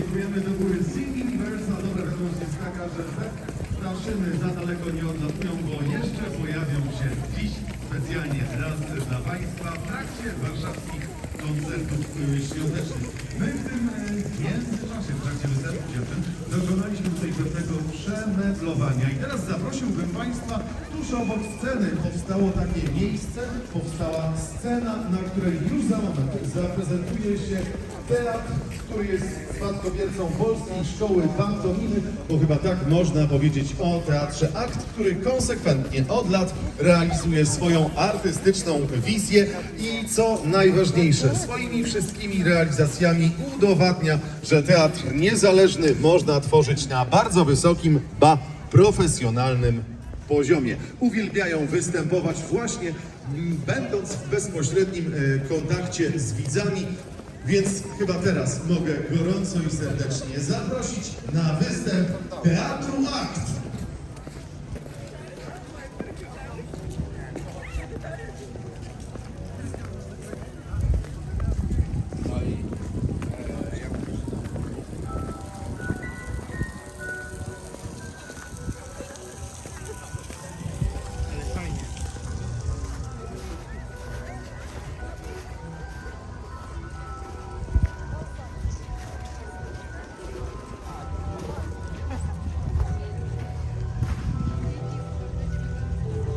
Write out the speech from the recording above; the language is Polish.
dziękujemy do góry Sing Universa. Dobra wiadomość jest taka, że tak, te ptaszyny za daleko nie odlatują, bo jeszcze pojawią się dziś specjalnie raz dla Państwa w trakcie warszawskich koncertów y, świątecznych. I teraz zaprosiłbym Państwa tuż obok sceny. Powstało takie miejsce, powstała scena, na której już za moment zaprezentuje się teatr, który jest spadkobiercą Polskiej Szkoły Pantomimy, bo chyba tak można powiedzieć o teatrze akt, który konsekwentnie od lat realizuje swoją artystyczną wizję i co najważniejsze, swoimi wszystkimi realizacjami udowadnia, że teatr niezależny można tworzyć na bardzo wysokim, ba profesjonalnym poziomie. Uwielbiają występować właśnie mm, będąc w bezpośrednim e, kontakcie z widzami, więc chyba teraz mogę gorąco i serdecznie zaprosić na występ Teatru Akt.